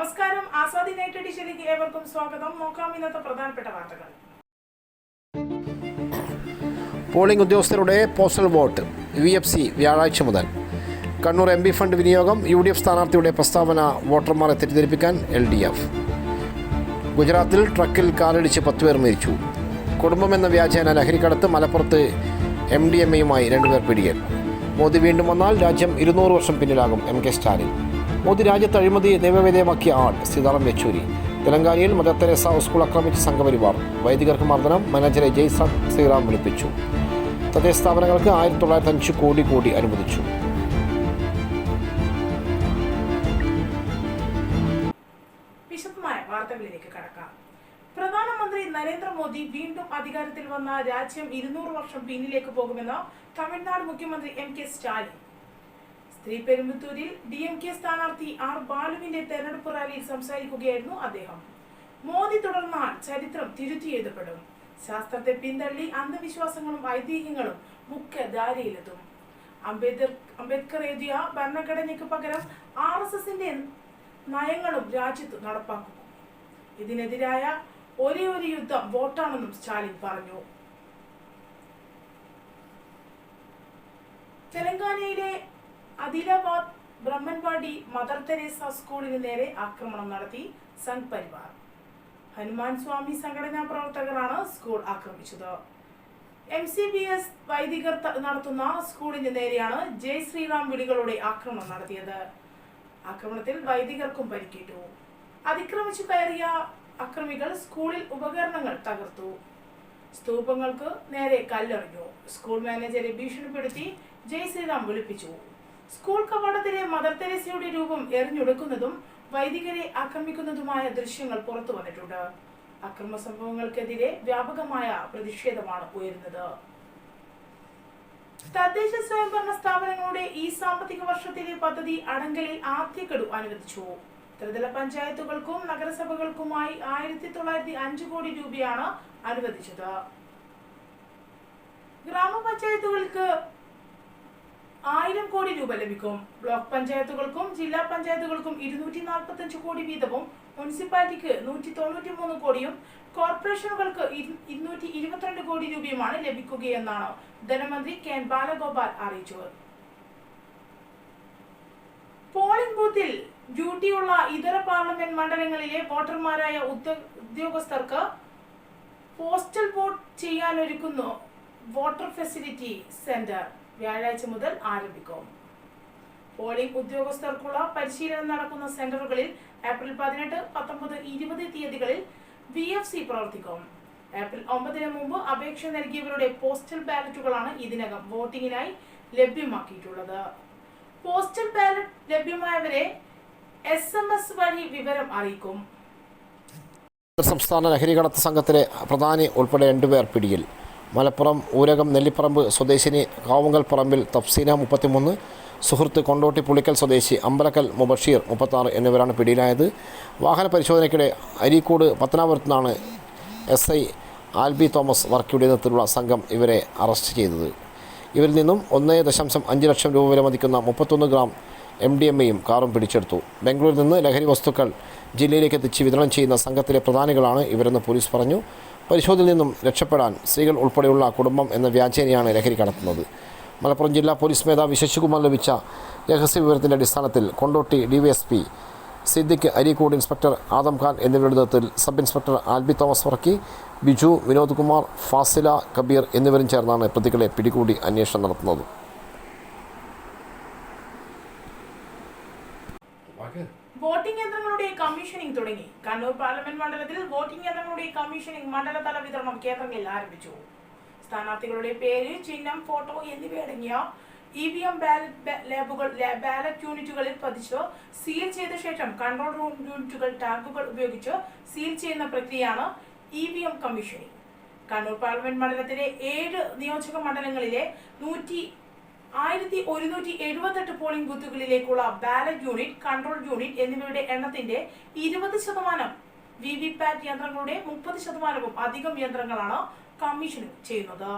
നമസ്കാരം. ആസാദി നൈറ്റ് എഡിഷനിലേക്ക് ഏവർക്കും സ്വാഗതം. നോക്കാം ഇന്നത്തെ പ്രധാനപ്പെട്ട വാർത്തകൾ. പോളിംഗ് ഉദ്യോഗസ്ഥരുടെ postal vote. V F C വ്യാഴാഴ്ച മുതൽ. കണ്ണൂർ എം പി ഫണ്ട് വിനിയോഗം യു ഡി എഫ് സ്ഥാനാർത്ഥിയുടെ പ്രസ്താവന വോട്ടർമാരെ തെറ്റിദ്ധരിപ്പിക്കാൻ എൽ ഡി എഫ്. ഗുജറാത്തിൽ ട്രക്കിൽ കാറിടിച്ച് പത്ത് പേർ മരിച്ചു. കുടുംബമെന്ന വ്യാജേന ലഹരിക്കടത്ത് മലപ്പുറത്ത് എം ഡി എം എയുമായി രണ്ടുപേർ പിടിയിൽ. മോദി വീണ്ടും വന്നാൽ രാജ്യം ഇരുന്നൂറ് വർഷം പിന്നിലാകും എം കെ സ്റ്റാലിൻ. മോദി രാജ്യത്ത് അഴിമതി നിയമവിധേയമാക്കിയ ആൾ സീതാറാം യെച്ചൂരി. തെലങ്കാനയിൽ മദർ തെരേസ സ്കൂൾ ആക്രമിച്ച സംഘപരിവാർ വൈദികർക്ക് മർദ്ദനം മാനേജറെ ജയ് ശ്രീറാം വിളിപ്പിച്ചു. തദ്ദേശ സ്ഥാപനങ്ങൾക്ക് ആയിരത്തി തൊള്ളായിരത്തി അഞ്ച് കോടി കോടി അനുവദിച്ചു. കടക്കാം. പ്രധാനമന്ത്രി നരേന്ദ്രമോദി വീണ്ടും അധികാരത്തിൽ വന്ന രാജ്യം ഇരുന്നൂറ് വർഷം പിന്നിലേക്ക് പോകുമെന്ന് തമിഴ്നാട് മുഖ്യമന്ത്രി എം കെ സ്റ്റാലിൻ സ്ത്രീ പെരുമ്പത്തൂരിൽ ഡി എം കെ സ്ഥാനാർത്ഥി ആർ ബാലുവിന്റെ തെരഞ്ഞെടുപ്പ് റാലിയിൽ സംസാരിക്കുകയായിരുന്നു അദ്ദേഹം. മോദി തുടർന്നാൽ ചരിത്രം തിരുത്തി എഴുതപ്പെടും ശാസ്ത്രത്തെ പിന്തള്ളി അന്ധവിശ്വാസങ്ങളും ഐതിഹ്യങ്ങളും മുഖ്യധാരയിലെത്തും. അംബേദ്കർ അംബേദ്കർ എഴുതിയ ഭരണഘടനയ്ക്ക് പകരം ആർ എസ് എസിന്റെ നയങ്ങളും രാജ്യത്ത് നടപ്പാക്കും. ഇതിനെതിരായ ഒരേ ഒരു യുദ്ധം വോട്ടാണെന്നും സ്റ്റാലിൻ പറഞ്ഞു. തെലങ്കാനയിലെ അദിലാബാദ് ബ്രഹ്മൻവാടി മദർ തെരേസ സ്കൂളിന് നേരെ ആക്രമണം നടത്തി സംഘ് പരിവാർ. ഹനുമാൻ സ്വാമി സംഘടനാ പ്രവർത്തകരാണ് സ്കൂൾ ആക്രമിച്ചത്. എം സി ബി എസ് വൈദികർ നടത്തുന്ന സ്കൂളിന് നേരെയാണ് ജയ് ശ്രീറാം വിളികളോടെ ആക്രമണം നടത്തിയത്. ആക്രമണത്തിൽ വൈദികർക്കും പരിക്കേറ്റു. അതിക്രമിച്ചു കയറിയ അക്രമികൾ സ്കൂളിൽ ഉപകരണങ്ങൾ തകർത്തു. സ്തൂപങ്ങൾക്ക് നേരെ കല്ലെറിഞ്ഞു. സ്കൂൾ മാനേജരെ ഭീഷണിപ്പെടുത്തി ജയ് ശ്രീറാം വിളിപ്പിച്ചു. സ്കൂൾ കവാടത്തിലെ മദർ തെരേസയുടെ രൂപം എറിഞ്ഞൊടുക്കുന്നതും വൈദികരെ ആക്രമിക്കുന്നതുമായ ദൃശ്യങ്ങൾ പുറത്തു വന്നിട്ടുണ്ട്. അക്രമ സംഭവങ്ങൾക്കെതിരെ വ്യാപകമായ പ്രതിഷേധമാണ് ഉയരുന്നത്. തദ്ദേശ സ്വയംഭരണ സ്ഥാപനങ്ങളുടെ ഈ സാമ്പത്തിക വർഷത്തിലെ പദ്ധതി അടങ്കലിൽ ആദ്യ ഗഡു അനുവദിച്ചു. ത്രിതല പഞ്ചായത്തുകൾക്കും നഗരസഭകൾക്കുമായി ആയിരത്തി തൊള്ളായിരത്തി അഞ്ച് കോടി രൂപയാണ് അനുവദിച്ചത്. ഗ്രാമപഞ്ചായത്തുകൾക്ക് ആയിരം കോടി രൂപ ലഭിക്കും. ബ്ലോക്ക് പഞ്ചായത്തുകൾക്കും ജില്ലാ പഞ്ചായത്തുകൾക്കും ഇരുന്നൂറ്റി നാൽപ്പത്തി അഞ്ച് കോടി വീതവും മുനിസിപ്പാലിറ്റിക്ക് നൂറ്റി തൊണ്ണൂറ്റി മൂന്ന് കോടിയും കോർപ്പറേഷനുകൾക്ക് ഇരു- ഇരുന്നൂറ്റി ഇരുപത്തിരണ്ട് കോടി രൂപയുമാണ് ലഭിക്കുകയെന്നാണ് ധനമന്ത്രി കെ ബാലഗോപാൽ അറിയിച്ചത് പോളിംഗ് ബൂത്തിൽ ഡ്യൂട്ടിയുള്ള ഇതര പാർലമെന്റ് മണ്ഡലങ്ങളിലെ വോട്ടർമാരായ ഉദ്യ- ഉദ്യോഗസ്ഥർക്ക് പോസ്റ്റൽ വോട്ട് ചെയ്യാനൊരുക്കുന്നു വോട്ടർ ഫെസിലിറ്റി സെന്റർ. വ്യാഴാഴ്ച മുതൽ ആരംഭിക്കും. പോളിംഗ് ഉദ്യോഗസ്ഥർക്കുള്ള പരിശീലനം നടക്കുന്ന സെന്ററുകളിൽ ഏപ്രിൽ പതിനെട്ട് പത്തൊമ്പത് ഇരുപത് തീയതികളിൽ വി എഫ് സി പ്രവർത്തിക്കും. ഏപ്രിൽ ഒമ്പതിന് മുമ്പ് അപേക്ഷ നൽകിയവരുടെ പോസ്റ്റൽ ബാലറ്റുകളാണ് ഇതിനകം വോട്ടിങ്ങിനായി ലഭ്യമാക്കിയിട്ടുള്ളത്. പോസ്റ്റൽ ബാലറ്റ് ലഭ്യമായവരെ എസ് എം എസ് വഴി വിവരം അറിയിക്കും. സംസ്ഥാന ലഹരികടത്ത് സംഘത്തിലെ പ്രധാനി ഉൾപ്പെടെ രണ്ടുപേർ പിടിയിൽ. മലപ്പുറം ഊരകം നെല്ലിപ്പറമ്പ് സ്വദേശിനി കാവുങ്കൽ പറമ്പിൽ തഫ്സീന മുപ്പത്തിമൂന്ന് സുഹൃത്ത് കൊണ്ടോട്ടി പുളിക്കൽ സ്വദേശി അമ്പലക്കൽ മുബഷീർ മുപ്പത്താറ് എന്നിവരാണ് പിടിയിലായത്. വാഹന പരിശോധനയ്ക്കിടെ അരീക്കോട് പത്തനാപുരത്തു നിന്നാണ് എസ് ഐ ആൽബി തോമസ് വർക്കിയുടെ നേതൃത്വത്തിലുള്ള സംഘം ഇവരെ അറസ്റ്റ് ചെയ്തത്. ഇവരിൽ നിന്നും ഒന്നേ ദശാംശം അഞ്ച് ലക്ഷം രൂപ വില മതിക്കുന്ന മുപ്പത്തൊന്ന് ഗ്രാം എം ഡി എം എയും കാറും പിടിച്ചെടുത്തു. ബാംഗ്ലൂരിൽ നിന്ന് ലഹരി വസ്തുക്കൾ ജില്ലയിലേക്ക് എത്തിച്ച് വിതരണം ചെയ്യുന്ന സംഘത്തിലെ പ്രധാനികളാണ് ഇവരെന്ന് പോലീസ് പറഞ്ഞു. പരിശോധനയിൽ നിന്നും രക്ഷപ്പെടാൻ സ്ത്രീകൾ ഉൾപ്പെടെയുള്ള കുടുംബം എന്ന വ്യാജേനയാണ് ലഹരി കടത്തുന്നത്. മലപ്പുറം ജില്ലാ പോലീസ് മേധാവി ശശികുമാർ ലഭിച്ച രഹസ്യ വിവരത്തിന്റെ അടിസ്ഥാനത്തിൽ കൊണ്ടോട്ടി ഡിവൈഎസ്പി സിദ്ദിഖ് അരീക്കോട് ഇൻസ്പെക്ടർ ആദം ഖാൻ എന്നിവരുടെ നേതൃത്വത്തിൽ സബ് ഇൻസ്പെക്ടർ ആൽബി തോമസ് വർക്കി ബിജു വിനോദ് കുമാർ ഫാസില കബീർ എന്നിവരും ചേർന്നാണ് പ്രതികളെ പിടികൂടി അന്വേഷണം നടത്തുന്നത്. വോട്ടിംഗ് യന്ത്രങ്ങളുടെ കമ്മീഷനിംഗ് തുടങ്ങി. കണ്ണൂർ പാർലമെന്റ് മണ്ഡലത്തിൽ വോട്ടിംഗ് യന്ത്രങ്ങളുടെ കമ്മീഷനിംഗ് മണ്ഡലതല വിതരണം കേന്ദ്രങ്ങളിൽ ആരംഭിച്ചു. സ്ഥാനാർത്ഥികളുടെ പേര് ചിഹ്നം ഫോട്ടോ എന്നിവയടങ്ങിയ ഇ വി എം ബാലറ്റ് ലാബുകൾ ബാലറ്റ് യൂണിറ്റുകളിൽ പതിച്ച് സീൽ ചെയ്ത ശേഷം കൺട്രോൾ റൂം യൂണിറ്റുകൾ ടാഗുകൾ ഉപയോഗിച്ച് സീൽ ചെയ്യുന്ന പ്രക്രിയയാണ് E V M commissioning Kannur parliament മണ്ഡലത്തിലെ ഏഴ് നിയോജക മണ്ഡലങ്ങളിലെ നൂറ്റി ആയിരത്തി ഒരുന്നൂറ്റി എഴുപത്തെട്ട് പോളിംഗ് ബൂത്തുകളിലേക്കുള്ള ബാലറ്റ് യൂണിറ്റ് കൺട്രോൾ യൂണിറ്റ് എന്നിവയുടെ എണ്ണത്തിന്റെ ഇരുപത് ശതമാനം വി വി പാറ്റ് യന്ത്രങ്ങളുടെ മുപ്പത് ശതമാനവും അധികം യന്ത്രങ്ങളാണ് കമ്മീഷൻ ചെയ്യുന്നത്.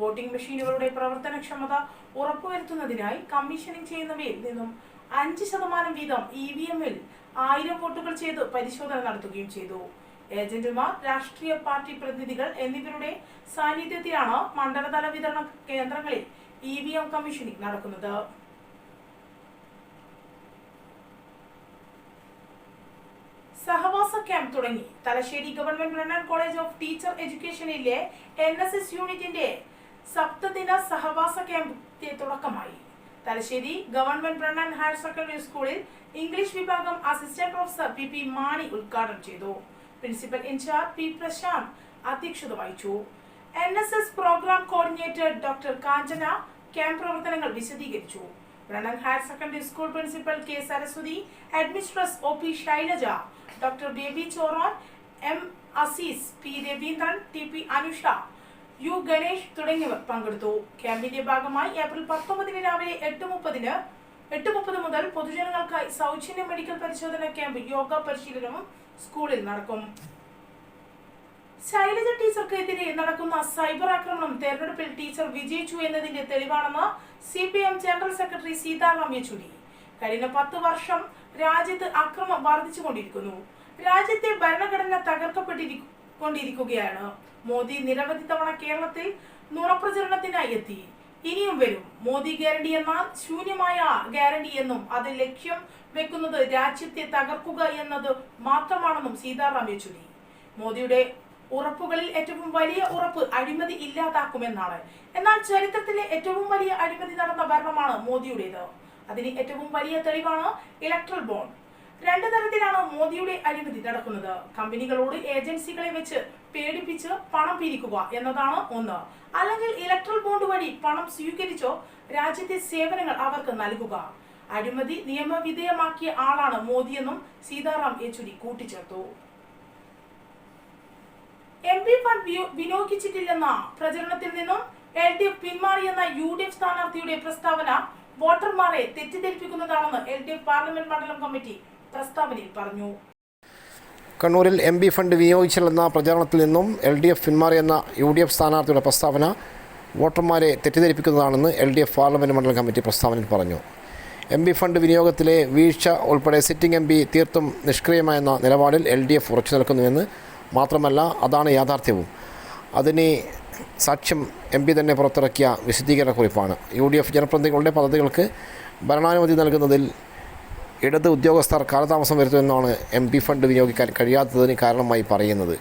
വോട്ടിംഗ് മെഷീനുകളുടെ പ്രവർത്തനക്ഷമത ഉറപ്പുവരുത്തുന്നതിനായി കമ്മീഷനിങ് ചെയ്യുന്നവയിൽ നിന്നും അഞ്ച് ശതമാനം വീതം ഇ വി എമ്മിൽ ആയിരം വോട്ടുകൾ ചെയ്ത് പരിശോധന നടത്തുകയും ചെയ്തു. ഏജന്റുമാർ രാഷ്ട്രീയ പാർട്ടി പ്രതിനിധികൾ എന്നിവരുടെ സാന്നിധ്യത്തിലാണ് മണ്ഡലതല വിതരണ കേന്ദ്രങ്ങളിൽ ഇ വി എം നടക്കുന്നത്. സഹവാസ ക്യാമ്പ് തുടങ്ങി. Thalassery government Brennen college of teacher എഡ്യൂക്കേഷനിലെ N S S യൂണിറ്റിന്റെ സപ്തദിന സഹവാസ ക്യാമ്പ് തുടക്കമായി. Thalassery government Brennen higher secondary സ്കൂളിൽ ഇംഗ്ലീഷ് വിഭാഗം assistant professor P P Mani ഉദ്ഘാടനം ചെയ്തു. Principal in charge P Prashanth അധ്യക്ഷത വഹിച്ചു. N S S program coordinator doctor Kanchana camp പ്രവർത്തനങ്ങൾ വിശദീകരിച്ചു. Brennen higher secondary school principal K Saraswathi administress O P Shailaja doctor Baby Choron M Azeez P Raveendran T P Anusha U Ganesh തുടങ്ങിയവർ പങ്കെടുത്തു. ക്യാമ്പിന്റെ ഭാഗമായി April പത്തൊമ്പതിന് രാവിലെ എട്ട് മുപ്പതിന് എട്ട് മുപ്പത് മുതൽ പൊതുജനങ്ങൾക്കായി സൗജന്യ മെഡിക്കൽ പരിശോധന ക്യാമ്പ് യോഗ പരിശീലനവും സ്കൂളിൽ നടക്കും. ശൈലജ ടീച്ചർക്കെതിരെ നടക്കുന്ന സൈബർ ആക്രമണം തെരഞ്ഞെടുപ്പിൽ ടീച്ചർ വിജയിച്ചു എന്നതിന്റെ തെളിവാണെന്ന് C P M general secretary Sitaram Yechury. കഴിഞ്ഞ പത്ത് വർഷം രാജ്യത്ത് അക്രമം വർദ്ധിച്ചുകൊണ്ടിരിക്കുന്നു. രാജ്യത്തെ ഭരണഘടന തകർക്കപ്പെട്ടിരിക്കൊണ്ടിരിക്കുകയാണ്. മോദി നിരവധി തവണ കേരളത്തിൽ നുണപ്രചരണത്തിനായി എത്തി. ഇനിയും വരും. മോദി ഗ്യാരണ്ടി എന്നാൽ ശൂന്യമായ ഗ്യാരണ്ടി എന്നും അത് ലക്ഷ്യം വെക്കുന്നത് രാജ്യത്തെ തകർക്കുക എന്നത് മാത്രമാണെന്നും സീതാറാം യെച്ചൂരി. മോദിയുടെ ഉറപ്പുകളിൽ ഏറ്റവും വലിയ ഉറപ്പ് അഴിമതി ഇല്ലാതാക്കുമെന്നാണ്. എന്നാൽ ചരിത്രത്തിലെ ഏറ്റവും വലിയ അഴിമതി നടന്ന ഭരണമാണ് മോദിയുടേത്. അതിന് ഏറ്റവും വലിയ തെളിവാണ് ഇലക്ട്രൽ ബോണ്ട് രണ്ട് തരത്തിലാണ് മോദിയുടെ അഴിമതി നടക്കുന്നത്. കമ്പനികളോട് ഏജൻസികളെ വെച്ച് പേടിപ്പിച്ച് പണം പിരിക്കുക എന്നതാണ് ഒന്ന്. അല്ലെങ്കിൽ ഇലക്ട്രൽ ബോണ്ട് വഴി പണം സ്വീകരിച്ചോ രാജ്യത്തെ സേവനങ്ങൾ അവർക്ക് നൽകുക. അഴിമതി നിയമവിധേയമാക്കിയ ആളാണ് മോദിയെന്നും സീതാറാം യെച്ചൂരി കൂട്ടിച്ചേർത്തു. എം പി ഫണ്ട് വിനിയോഗിച്ചിട്ടില്ലെന്ന പ്രചരണത്തിൽ നിന്നും എൽ ഡി എഫ് പിന്മാറിയെന്ന യു ഡി എഫ് സ്ഥാനാർത്ഥിയുടെ പ്രസ്താവന വോട്ടർമാരെ തെറ്റിദ്ധരിപ്പിക്കുന്നതാണെന്ന് എൽ ഡി എഫ് പാർലമെന്റ് മണ്ഡലം കമ്മിറ്റി പ്രസ്താവനയിൽ പറഞ്ഞു. കണ്ണൂരിൽ എം പി ഫണ്ട് വിനിയോഗിച്ചില്ലെന്ന പ്രചാരണത്തിൽ നിന്നും എൽ ഡി എഫ് പിന്മാറിയെന്ന യു ഡി എഫ് സ്ഥാനാർത്ഥിയുടെ പ്രസ്താവന വോട്ടർമാരെ തെറ്റിദ്ധരിപ്പിക്കുന്നതാണെന്ന് എൽ ഡി എഫ് പാർലമെന്റ് മണ്ഡലം കമ്മിറ്റി പ്രസ്താവനയിൽ പറഞ്ഞു. എം പി ഫണ്ട് വിനിയോഗത്തിലെ വീഴ്ച ഉൾപ്പെടെ സിറ്റിംഗ് എം പി തീർത്തും നിഷ്ക്രിയമായെന്ന നിലപാടിൽ എൽ ഡി എഫ് ഉറച്ചു നിൽക്കുന്നുവെന്ന് മാത്രമല്ല അതാണ് യാഥാർത്ഥ്യവും. അതിന് സാക്ഷ്യം എം പി തന്നെ പുറത്തിറക്കിയ വിശദീകരണ കുറിപ്പാണ്. യു ഡി എഫ് ജനപ്രതിനിധികളുടെ പദ്ധതികൾക്ക് ഭരണാനുമതി നൽകുന്നതിൽ ഇടത് ഉദ്യോഗസ്ഥർ കാലതാമസം വരുത്തുമെന്നാണ് എം പി ഫണ്ട് വിനിയോഗിക്കാൻ കഴിയാത്തതിന് കാരണമായി പറയുന്നത്.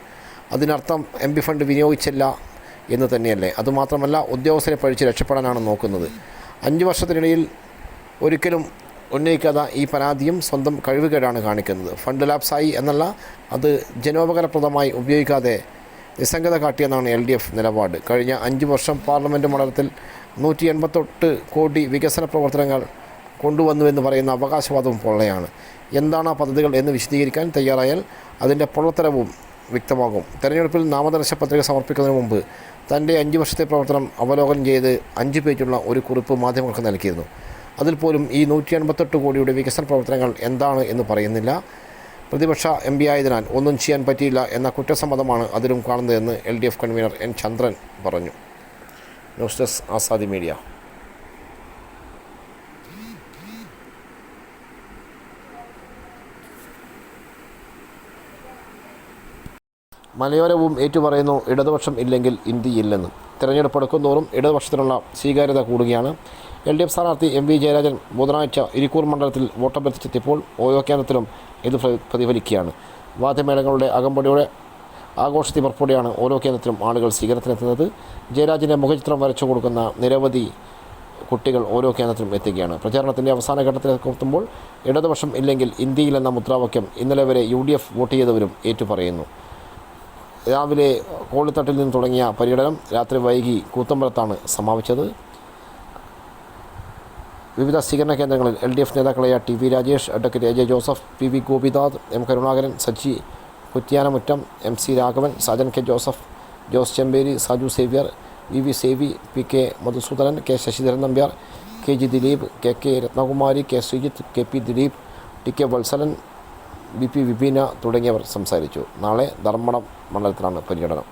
അതിനർത്ഥം എം പി ഫണ്ട് വിനിയോഗിച്ചില്ല എന്ന് തന്നെയല്ലേ. അതുമാത്രമല്ല ഉദ്യോഗസ്ഥരെ പഴിച്ച് രക്ഷപ്പെടാനാണ് നോക്കുന്നത്. അഞ്ച് വർഷത്തിനിടയിൽ ഒരിക്കലും ഉന്നയിക്കാത്ത ഈ പരാതിയും സ്വന്തം കഴിവുകേടാണ് കാണിക്കുന്നത്. ഫണ്ട് ലാപ്സായി എന്നല്ല അത് ജനോപകരപ്രദമായി ഉപയോഗിക്കാതെ നിസ്സംഗത കാട്ടിയെന്നാണ് എൽ ഡി എഫ് നിലപാട്. കഴിഞ്ഞ അഞ്ച് വർഷം പാർലമെന്റ് മണ്ഡലത്തിൽ നൂറ്റി എൺപത്തെട്ട് കോടി വികസന പ്രവർത്തനങ്ങൾ കൊണ്ടുവന്നുവെന്ന് പറയുന്ന അവകാശവാദവും പൊള്ളയാണ്. എന്താണ് ആ പദ്ധതികൾ എന്ന് വിശദീകരിക്കാൻ തയ്യാറായാൽ അതിന്റെ പൊള്ളത്തരവും വ്യക്തമാകും. തെരഞ്ഞെടുപ്പിൽ നാമനിർദ്ദേശ പത്രിക സമർപ്പിക്കുന്നതിന് മുമ്പ് തന്റെ അഞ്ച് വർഷത്തെ പ്രവർത്തനം അവലോകനം ചെയ്ത് അഞ്ച് പേജുള്ള ഒരു കുറിപ്പ് മാധ്യമങ്ങൾക്ക് നൽകിയിരുന്നു. അതിൽ പോലും ഈ നൂറ്റി എൺപത്തെട്ട് കോടിയുടെ വികസന പ്രവർത്തനങ്ങൾ എന്താണ് എന്ന് പറയുന്നില്ല. പ്രതിപക്ഷ എം പി ആയതിനാൽ ഒന്നും ചെയ്യാൻ പറ്റിയില്ല എന്ന കുറ്റസമ്മതമാണ് അതിലും കാണുന്നതെന്ന് L D F convener N Chandran പറഞ്ഞു. News desk Azadi media. മലയോരവും ഏറ്റുപറയുന്നു ഇടതുപക്ഷം ഇല്ലെങ്കിൽ ഇന്ത്യയില്ലെന്നും തിരഞ്ഞെടുപ്പ് എടുക്കുന്നതോറും ഇടതുപക്ഷത്തിനുള്ള സ്വീകാര്യത കൂടുകയാണ്. എൽ ഡി എഫ് സ്ഥാനാർത്ഥി എം വി ജയരാജൻ ബുധനാഴ്ച ഇരിക്കൂർ മണ്ഡലത്തിൽ വോട്ടഭ്യർത്ഥിച്ചെത്തിയപ്പോൾ ഓരോ കേന്ദ്രത്തിലും ഇത് പ്ര- പ്രതിഫലിക്കുകയാണ്. വാദ്യമേളങ്ങളുടെ അകമ്പടിയോടെ ആഘോഷത്തിൽ പുറപ്പെടുകയാണ് ഓരോ കേന്ദ്രത്തിലും ആളുകൾ സ്വീകരണത്തിനെത്തുന്നത്. ജയരാജന്റെ മുഖചിത്രം വരച്ചു കൊടുക്കുന്ന നിരവധി കുട്ടികൾ ഓരോ കേന്ദ്രത്തിലും എത്തുകയാണ്. പ്രചാരണത്തിന്റെ അവസാന ഘട്ടത്തിലേക്ക് എത്തുമ്പോൾ ഇടതുപക്ഷം ഇല്ലെങ്കിൽ ഇന്ത്യയിലെന്ന മുദ്രാവാക്യം ഇന്നലെ വരെ യു ഡി എഫ് വോട്ട് ചെയ്തവരും ഏറ്റുപറയുന്നു. രാവിലെ കോളിത്തട്ടിൽ നിന്ന് തുടങ്ങിയ പര്യടനം രാത്രി വൈകി കൂത്തമ്പലത്താണ് സമാപിച്ചത്. വിവിധ സ്വീകരണ കേന്ദ്രങ്ങളിൽ എൽ ഡി എഫ് നേതാക്കളായ T V Rajesh advocate A J Joseph P V Gopinath M Karunakaran Saji Kuttyanimuttam M C Raghavan Sajan K Joseph Jose Chemperi Saju Xavier V V Savi P K Madhusoodanan K Sasidharan Nambiar K G Dileep K K Rathnakumari K Sreejith K P Dileep T K Valsalan B P Vipina തുടങ്ങിയവർ സംസാരിച്ചു. നാളെ ധർമ്മടം മണ്ഡലത്തിലാണ് പര്യടനം.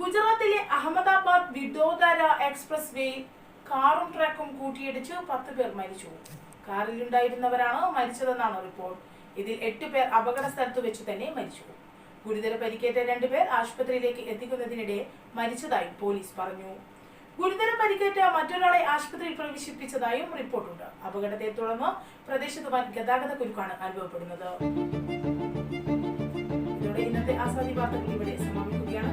ഗുജറാത്തിലെ Ahmedabad വിഡോദര express വേ കാറും ട്രക്കും കൂട്ടിയിടിച്ച് പത്ത് പേർ മരിച്ചു. കാറിലുണ്ടായിരുന്നവരാണ് മരിച്ചതെന്നാണ് റിപ്പോർട്ട്. ഇതിൽ എട്ട് പേർ അപകട സ്ഥലത്ത് വെച്ച് തന്നെ മരിച്ചു. ഗുരുതര പരിക്കേറ്റ രണ്ടുപേർ ആശുപത്രിയിലേക്ക് എത്തിക്കുന്നതിനിടെ മരിച്ചതായി പോലീസ് പറഞ്ഞു. ഗുരുതര പരിക്കേറ്റ മറ്റൊരാളെ ആശുപത്രിയിൽ പ്രവേശിപ്പിച്ചതായും റിപ്പോർട്ടുണ്ട്. അപകടത്തെ തുടർന്ന് പ്രദേശത്ത് വൻ ഗതാഗത കുരുക്കാണ് അനുഭവപ്പെടുന്നത്. ഇന്നത്തെ ആസാദി വാർത്തകൾ ഇവിടെ സമാപിക്കുകയാണ്.